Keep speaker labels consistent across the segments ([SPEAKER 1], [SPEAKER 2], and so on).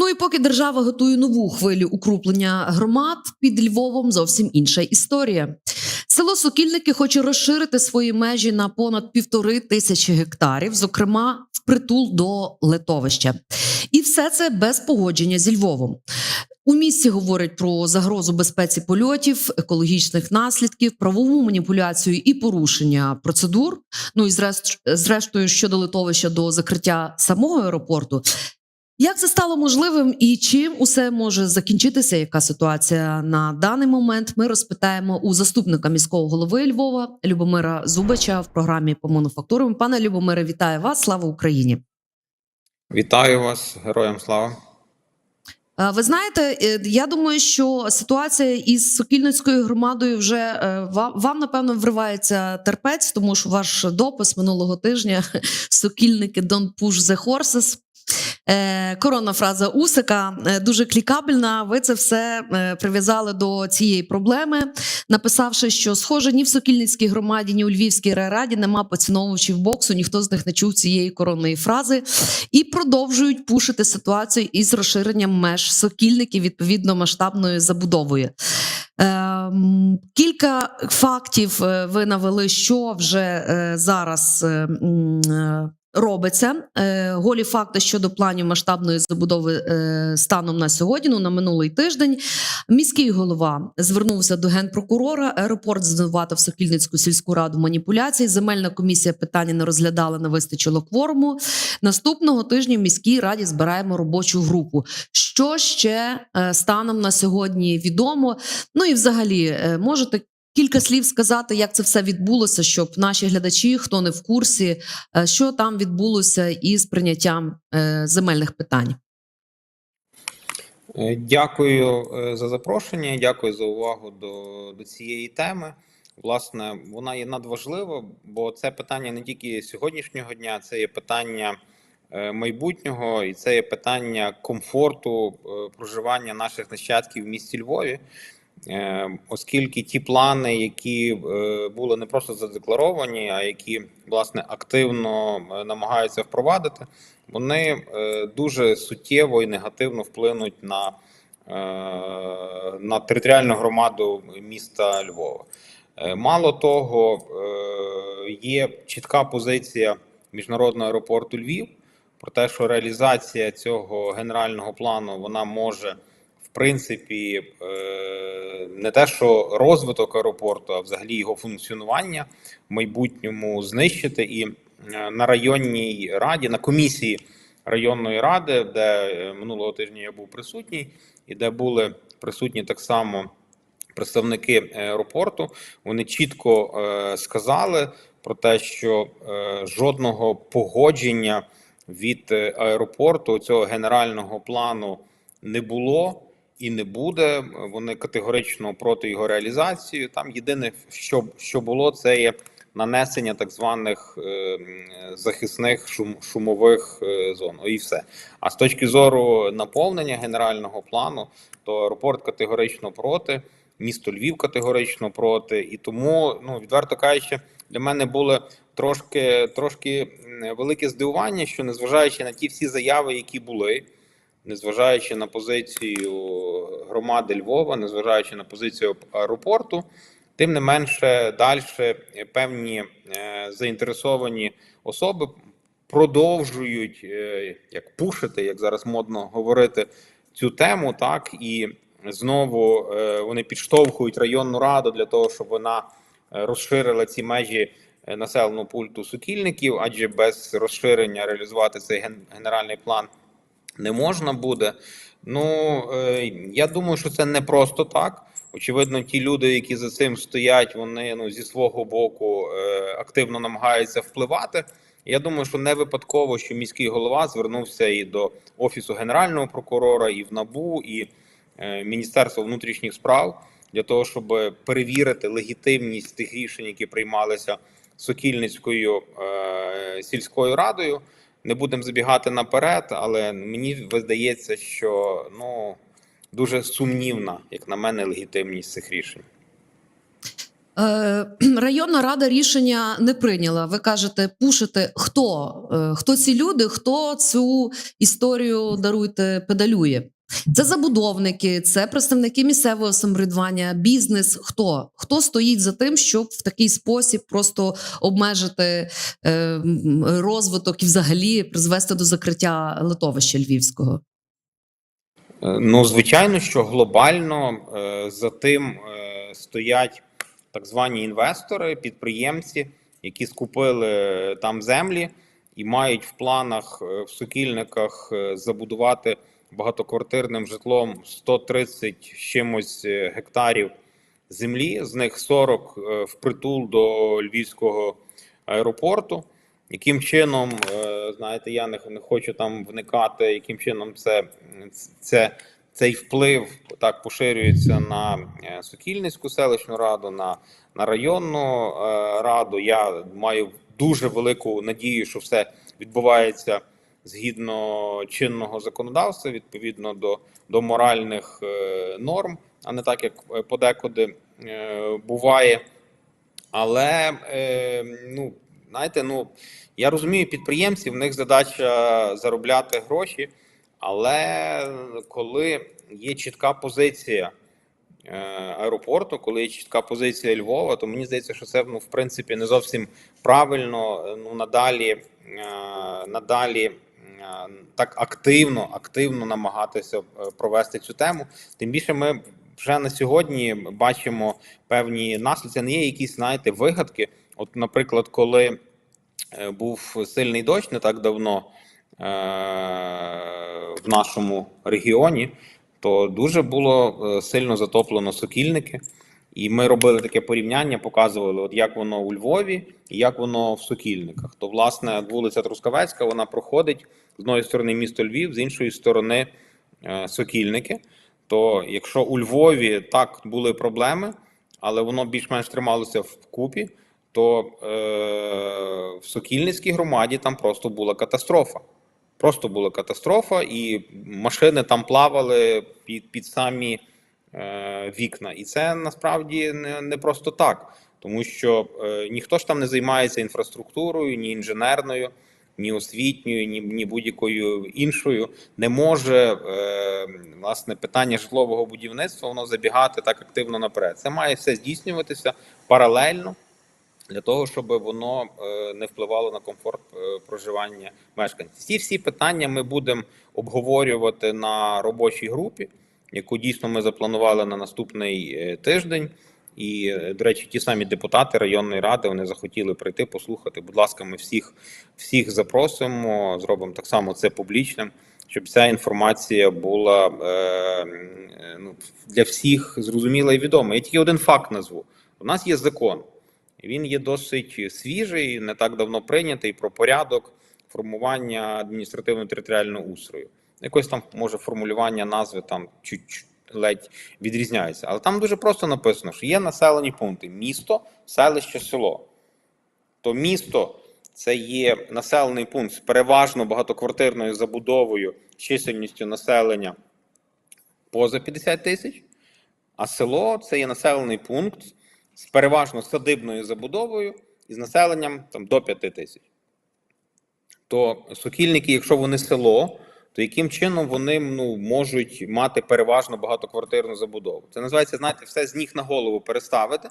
[SPEAKER 1] Ну і поки держава готує нову хвилю укруплення громад під Львовом, зовсім інша історія. Село Сокільники хоче розширити свої межі на понад півтори тисячі гектарів, зокрема впритул до летовища. І все це без погодження зі Львовом. У місті говорять про загрозу безпеці польотів, екологічних наслідків, правову маніпуляцію і порушення процедур. Ну і зрештою щодо литовища до закриття самого аеропорту. Як це стало можливим і чим усе може закінчитися? Яка ситуація на даний момент? Ми розпитаємо у заступника міського голови Львова Любомира Зубача в програмі по мануфактурам. Пане Любомире, вітаю вас! Слава Україні!
[SPEAKER 2] Вітаю вас, героям слава.
[SPEAKER 1] Е, Ви знаєте, е, я думаю, що ситуація із Сокільницькою громадою вже е, вам, вам напевно вривається терпець, тому що ваш допис минулого тижня Сокільники don't push the horses. Е, Коронна фраза Усика е, дуже клікабельна. Ви це все е, прив'язали до цієї проблеми, написавши, що схоже, ні в Сокільницькій громаді, ні у Львівській райраді нема поціновувачів боксу, ніхто з них не чув цієї коронної фрази і продовжують пушити ситуацію із розширенням меж сокільників відповідно масштабною забудовою. Ем, кілька фактів ви навели, що вже зараз. Робиться Е, голі факти щодо планів масштабної забудови е, станом на сьогодні. Ну на минулий тиждень міський голова звернувся до генпрокурора. Аеропорт звинуватив Сокільницьку сільську раду маніпуляцій. Земельна комісія питання не розглядала, не вистачило кворуму. Наступного тижня в міській раді збираємо робочу групу. Що ще е, станом на сьогодні відомо? Ну і взагалі можете. Кілька слів сказати, як це все відбулося, щоб наші глядачі, хто не в курсі, е, що там відбулося із прийняттям е, земельних питань.
[SPEAKER 2] Е, Дякую за запрошення. Дякую за увагу до, до цієї теми. Власне, вона є надважлива, бо це питання не тільки сьогоднішнього дня, це є питання майбутнього, і це є питання комфорту проживання наших нащадків в місті Львові. Е, Оскільки ті плани, які е, були не просто задекларовані, а які власне активно е, намагаються впровадити, вони е, дуже суттєво і негативно вплинуть на, на територіальну громаду міста Львова. Мало того, є чітка позиція міжнародного аеропорту Львів про те, що реалізація цього генерального плану вона може принципі е, не те, що розвиток аеропорту, а взагалі його функціонування в майбутньому знищити. І е, на районній раді, на комісії районної ради, де е, минулого тижня я був присутній, і де були присутні так само представники аеропорту, вони чітко сказали про те, що жодного погодження від аеропорту цього генерального плану не було і не буде. Вони категорично проти його реалізації. Там єдине, що, що було, це є нанесення так званих е, захисних шум, шумових е, зон. І все. А з точки зору наповнення генерального плану, то аеропорт категорично проти. Місто Львів категорично проти, і тому, ну відверто кажучи, для мене було трошки трошки велике здивування, що незважаючи на ті всі заяви, які були, незважаючи на позицію громади Львова, незважаючи на позицію аеропорту, тим не менше далі певні е, заінтересовані особи продовжують е, як пушити, як зараз модно говорити, цю тему, так і знову е, вони підштовхують районну раду для того, щоб вона розширила ці межі населеного пункту сукільників, адже без розширення реалізувати цей ген- генеральний план не можна буде. Ну е, я думаю, що це не просто так. Очевидно, ті люди, які за цим стоять, вони ну зі свого боку е, активно намагаються впливати. Я думаю, що не випадково, що міський голова звернувся і до офісу генерального прокурора, і в НАБУ, і е, Міністерства внутрішніх справ для того, щоб перевірити легітимність тих рішень, які приймалися Сокільницькою сільською радою. Не будемо забігати наперед, але мені видається, що ну дуже сумнівна, як на мене, легітимність цих рішень.
[SPEAKER 1] Е, районна рада рішення не прийняла. Ви кажете, пушите хто? Е, хто ці люди, хто цю історію даруйте, педалює? Це забудовники, це представники місцевого самоврядування, бізнес. Хто? Хто стоїть за тим, щоб в такий спосіб просто обмежити е, розвиток і взагалі призвести до закриття литовища львівського?
[SPEAKER 2] Е, Ну, звичайно, що глобально е, за тим е, стоять так звані інвестори, підприємці, які скупили там землі і мають в планах е, в сукільниках е, забудувати багатоквартирним житлом 130 чимось е, гектарів землі, з них 40 е, впритул до Львівського аеропорту. Яким чином, е, знаєте, я не, не хочу там вникати, яким чином це, це, цей вплив так поширюється на Сокільницьку селищну раду, на, на районну раду. Я маю дуже велику надію, що все відбувається згідно чинного законодавства, відповідно до, до моральних е, норм, а не так, як е, подекуди е, буває. Але ну, знаєте, ну я розумію підприємців, в них задача заробляти гроші, але коли є чітка позиція аеропорту, коли є чітка позиція Львова, то мені здається, що це ну, в принципі не зовсім правильно. Ну надалі, надалі так активно, активно намагатися е, провести цю тему. Тим більше ми вже на сьогодні бачимо певні наслідки. Не є якісь, знаєте, вигадки. От, наприклад, коли е, був сильний дощ не так давно е, в нашому регіоні, то дуже було сильно затоплено сокільники. І ми робили таке порівняння, показували, от як воно у Львові і як воно в Сокільниках. То, власне, вулиця Трускавецька вона проходить з одної сторони місто Львів, з іншої сторони е, Сокільники. То якщо у Львові так були проблеми, але воно більш-менш трималося вкупі, то е, в Сокільницькій громаді там просто була катастрофа. Просто була катастрофа, і машини там плавали під, під самі е, вікна. І це насправді не, не просто так, тому що е, ніхто ж там не займається інфраструктурою, ні інженерною, ні освітньою, ні, ні будь-якою іншою. Не може е, власне питання житлового будівництва воно забігати так активно наперед. Це має все здійснюватися паралельно для того, щоб воно е, не впливало на комфорт е, проживання мешканців. Ці всі питання ми будемо обговорювати на робочій групі, яку дійсно ми запланували на наступний е, тиждень. І, е, до речі, ті самі депутати районної ради вони захотіли прийти, послухати. Будь ласка, ми всіх, всіх запросимо, зробимо так само це публічним, щоб ця інформація була е, е, ну, для всіх зрозуміла і відома. Я тільки один факт назву: у нас є закон. Він є досить свіжий, не так давно прийнятий про порядок формування адміністративно-територіального устрою. Якось там може формулювання назви там чуть-чуть ледь відрізняється. Але там дуже просто написано, що є населені пункти: місто, селище, село. То місто це є населений пункт з переважно багатоквартирною забудовою, чисельністю населення поза 50 тисяч, а село це є населений пункт з переважно садибною забудовою і з населенням там, до 5 тисяч. То сокільники, якщо вони село, то яким чином вони ну, можуть мати переважно багатоквартирну забудову? Це називається, знаєте, все з ніг на голову переставити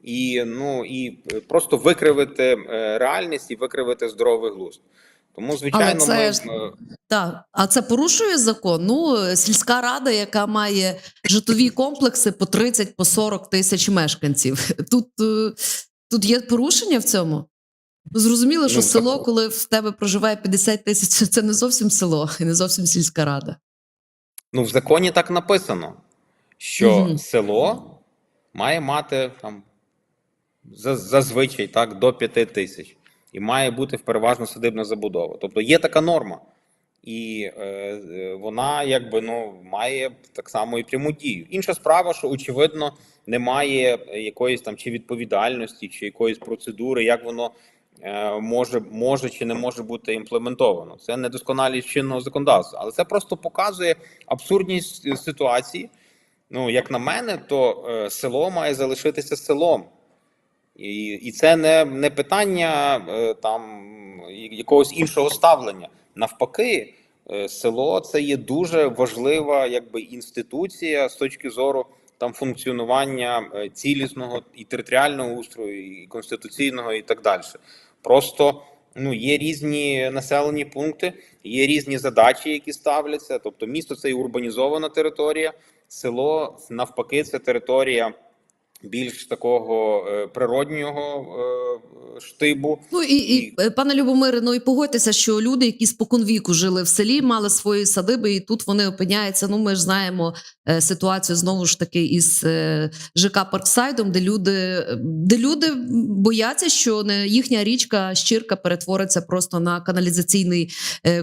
[SPEAKER 2] і, ну, і просто викривити е, реальність і викривити здоровий глузд. Тому, звичайно,
[SPEAKER 1] це
[SPEAKER 2] ми. е,
[SPEAKER 1] Так, а це порушує закон. Ну, е, сільська рада, яка має житлові комплекси по 30 по 40 тисяч мешканців. Тут, е, тут є порушення в цьому. Ну, Зрозуміло, що
[SPEAKER 2] Ну,
[SPEAKER 1] село,
[SPEAKER 2] так.
[SPEAKER 1] коли в тебе проживає 50 тисяч, це не зовсім село і не зовсім сільська рада.
[SPEAKER 2] Ну, в законі так написано, що
[SPEAKER 1] Мгм.
[SPEAKER 2] село має мати там зазвичай так, до 5 тисяч. І має бути в переважно садибна забудова. Тобто є така норма. І е, е, вона якби ну має так само і пряму дію. Інша справа, що очевидно немає якоїсь там чи відповідальності, чи якоїсь процедури, як воно може, може чи не може бути імплементовано. Це недосконалість чинного законодавства, але це просто показує абсурдність е, ситуації. Ну, як на мене, то е, село має залишитися селом. І, і це не, не питання е, там якогось іншого ставлення. Навпаки, е, село це є дуже важлива якби інституція з точки зору там функціонування е, цілісного і територіального устрою, і конституційного, і так далі. Просто ну є різні населені пункти, є різні задачі, які ставляться. Тобто, місто це і урбанізована територія, село навпаки, це територія більш такого е, природнього е, штибу.
[SPEAKER 1] Ну і, і е, пане Любомире, ну і погодьтеся, що люди, які споконвіку жили в селі, мали свої садиби, і тут вони опиняються. Ну, ми ж знаємо ситуацію знову ж таки із ЖК Парксайдом, де люди, де люди бояться, що не їхня річка щірка перетвориться просто на каналізаційний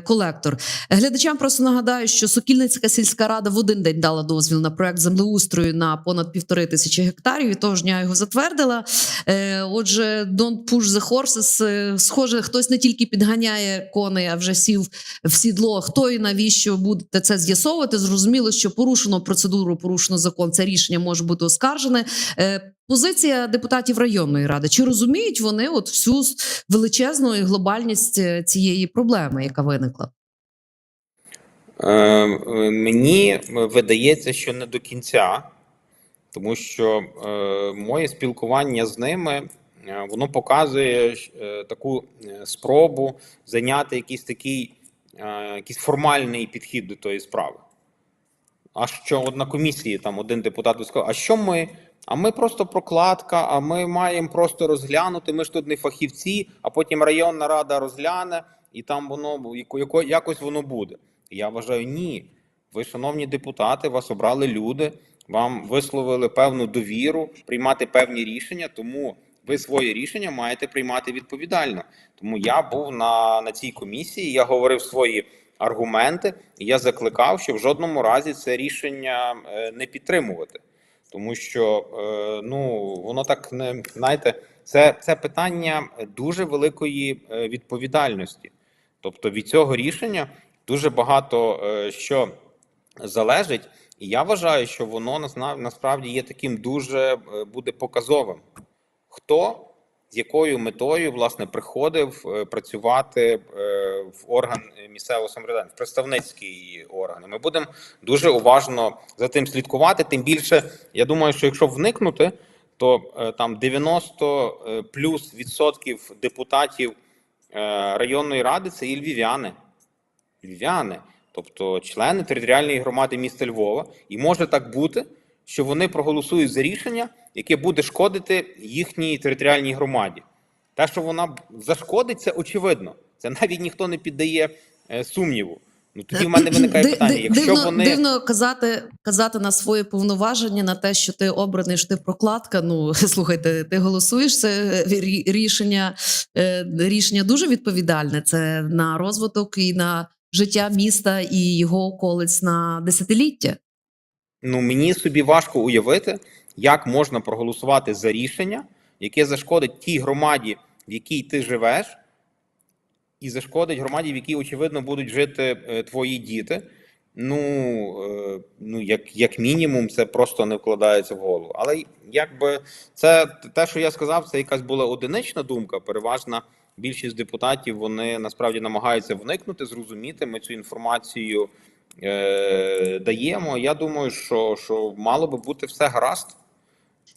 [SPEAKER 1] колектор. Глядачам просто нагадаю, що Сокільницька сільська рада в один день дала дозвіл на проект землеустрою на понад півтори тисячі гектарів. І того ж дня його затвердила. Е, Отже, don't push the horses. Е, Схоже, хтось не тільки підганяє коней, а вже сів в сідло. Хто і навіщо будете це з'ясовувати? Зрозуміло, що порушено процедуру, порушено закон. Це рішення може бути оскаржене. Е, Позиція депутатів районної ради. Чи розуміють вони от всю величезну і глобальність цієї проблеми, яка виникла?
[SPEAKER 2] Е, е, Мені видається, що не до кінця, тому що е, моє спілкування з ними е, воно показує е, таку спробу зайняти якийсь такий якийсь формальний підхід до тої справи. А що от на комісії там один депутат сказав, а що ми? А ми просто прокладка, а ми маємо просто розглянути. Ми ж тут не фахівці, а потім районна рада розгляне, і там воно яко- яко- якось воно буде. Я вважаю, ні. Ви, шановні депутати, вас обрали люди, вам висловили певну довіру приймати певні рішення, тому ви своє рішення маєте приймати відповідально. Тому я був на, на цій комісії, я говорив свої аргументи, і я закликав, що в жодному разі це рішення е, не підтримувати. Тому що е, ну воно так не знаєте, це, це питання дуже великої е, відповідальності. Тобто від цього рішення дуже багато що залежить, я вважаю, що воно насправді є таким дуже е, буде показовим. Хто з якою метою власне приходив е, працювати е, в орган місцевого самоврядування, в представницький орган. Ми будемо дуже уважно за тим слідкувати. Тим більше, я думаю, що якщо вникнути, то там 90 е, плюс відсотків депутатів районної ради це і львів'яни. Львів'яни, тобто члени територіальної громади міста Львова, і може так бути, що вони проголосують за рішення, яке буде шкодити їхній територіальній громаді. Те, що вона зашкодить, це очевидно. Це навіть ніхто не піддає е, сумніву. Ну тоді в мене виникає питання: якщо
[SPEAKER 1] дивно,
[SPEAKER 2] вони
[SPEAKER 1] дивно казати, казати на свої повноваження на те, що ти обраний, що ти прокладка. Ну слухайте, ти голосуєш. Це рішення, е, рішення дуже відповідальне. Це на розвиток і на життя міста і його околиць на десятиліття.
[SPEAKER 2] ну мені собі важко уявити, як можна проголосувати за рішення, яке зашкодить тій громаді, в якій ти живеш, і зашкодить громаді, в якій очевидно будуть жити е, твої діти. Ну, е, ну як, як мінімум, це просто не вкладається в голову. Але якби це те, що я сказав, це якась була одинична думка. Переважна більшість депутатів вони насправді намагаються вникнути, зрозуміти. Ми цю інформацію е, даємо. Я думаю, що, що мало би бути все гаразд.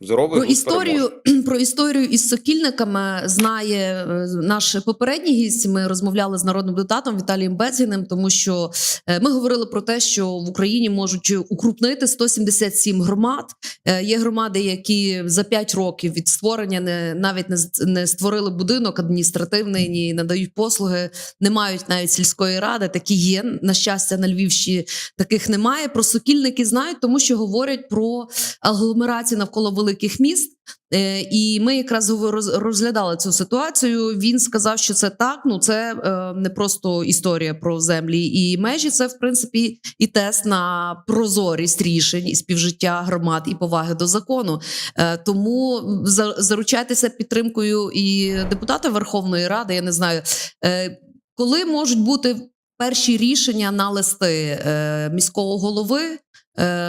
[SPEAKER 2] Здоровий
[SPEAKER 1] Про історію про історію із сокільниками знає е, наш попередній гість. Ми розмовляли з народним депутатом Віталієм Безгіним, тому що е, ми говорили про те, що в Україні можуть укрупнити 177 громад. Е, Є громади, які за 5 років від створення не навіть не, не створили будинок адміністративний, ні надають послуги, не мають навіть сільської ради. Такі є на щастя на Львівщині. Таких немає. Про сокільники знають, тому що говорять про агломерації навколо великих міст. Е, І ми якраз розглядали цю ситуацію. Він сказав, що це так. Ну це е, не просто історія про землі і межі. Це в принципі і тест на прозорість рішень і співжиття громад і поваги до закону. Е, тому за- заручайтеся підтримкою і депутата Верховної Ради. Я не знаю, коли можуть бути перші рішення на листи міського голови.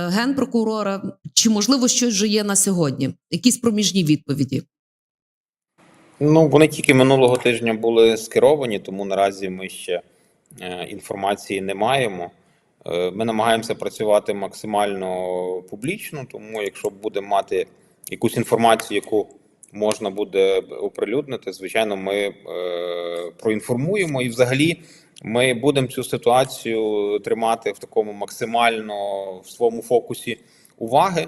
[SPEAKER 1] Генпрокурора, чи можливо щось вже є на сьогодні? Якісь проміжні відповіді?
[SPEAKER 2] Ну, вони тільки минулого тижня були скеровані, тому наразі ми ще е, інформації не маємо. Е, Ми намагаємося працювати максимально публічно, тому якщо будемо мати якусь інформацію, яку можна буде оприлюднити, звичайно, ми е, проінформуємо і взагалі ми будемо цю ситуацію тримати в такому максимально в своєму фокусі уваги.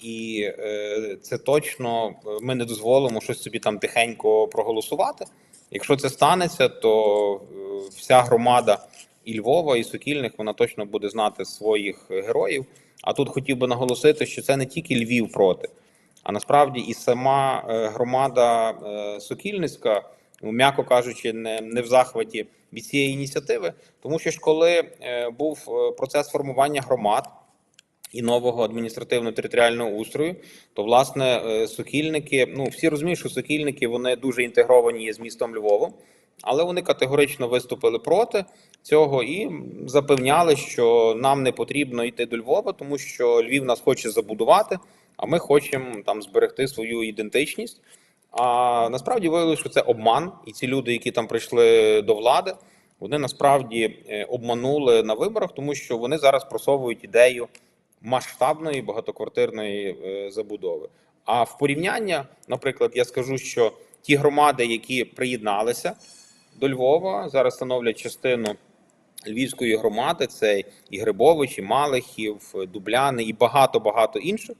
[SPEAKER 2] І е, це точно е, ми не дозволимо щось собі там тихенько проголосувати. Якщо це станеться, то е, вся громада і Львова, і Сокільних вона точно буде знати своїх героїв. А тут хотів би наголосити, що це не тільки Львів проти, а насправді і сама громада Сокільницька, ну, м'яко кажучи, не, не в захваті від цієї ініціативи, тому що ж коли був процес формування громад і нового адміністративно-територіального устрою, то власне е, сокільники, ну всі розуміють, що сокільники вони дуже інтегровані є з містом Львовом, але вони категорично виступили проти цього і запевняли, що нам не потрібно йти до Львова, тому що Львів нас хоче забудувати, а ми хочемо там зберегти свою ідентичність. А насправді виявилося, що це обман, і ці люди, які там прийшли до влади, вони насправді е, обманули на виборах, тому що вони зараз просовують ідею масштабної багатоквартирної е, забудови. А в порівняння, наприклад, я скажу, що ті громади, які приєдналися до Львова, зараз становлять частину львівської громади, це і Грибович, і Малихів, Дубляни, і багато багато інших.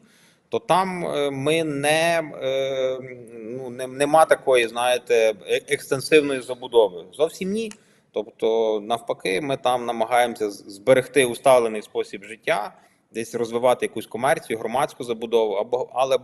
[SPEAKER 2] То там е, ми не е, ну не, нема такої, знаєте, екстенсивної забудови. Зовсім ні. Тобто, навпаки, ми там намагаємося зберегти усталений спосіб життя, десь розвивати якусь комерцію, громадську забудову, або але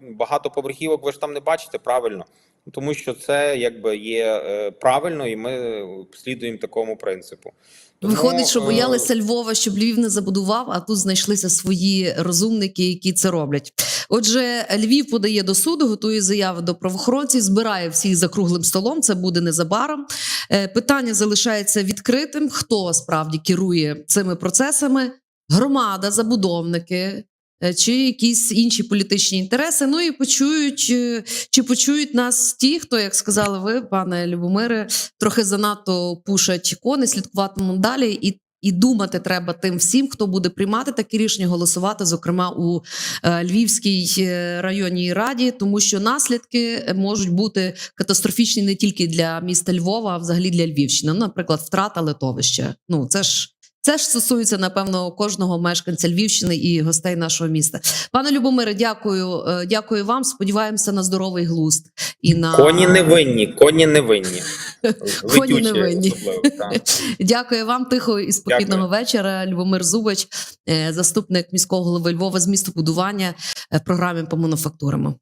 [SPEAKER 2] багатоповерхівок ви ж там не бачите правильно, тому що це якби є е, правильно, і ми слідуємо такому принципу. Тому,
[SPEAKER 1] Виходить, що
[SPEAKER 2] е,
[SPEAKER 1] боялися Львова, щоб Львів не забудував, а тут знайшлися свої розумники, які це роблять. Отже, Львів подає до суду, готує заяви до правоохоронців, збирає всіх за круглим столом. Це буде незабаром. Е, Питання залишається відкритим. Хто справді керує цими процесами? Громада, забудовники. е, Чи якісь інші політичні інтереси, ну і почують, е, чи почують нас ті, хто, як сказали ви, пане Любомире, трохи занадто пушать кони, слідкуватимуть далі і. І думати треба тим всім, хто буде приймати такі рішення, голосувати, зокрема у е, Львівській районній раді, тому що наслідки можуть бути катастрофічні не тільки для міста Львова, а взагалі для Львівщини. Ну, наприклад, втрата литовища. Ну це ж це ж стосується напевно кожного мешканця Львівщини і гостей нашого міста. Пане Любомире, дякую. е, Дякую вам. Сподіваємося на здоровий глузд і на
[SPEAKER 2] Коні не винні, коні не винні.
[SPEAKER 1] Коні не винні. Дякую вам тихого і спокійного
[SPEAKER 2] Дякую.
[SPEAKER 1] вечора. Любомир Зубач, е, заступник міського голови Львова з містобудування е, в програмі по мануфактурам.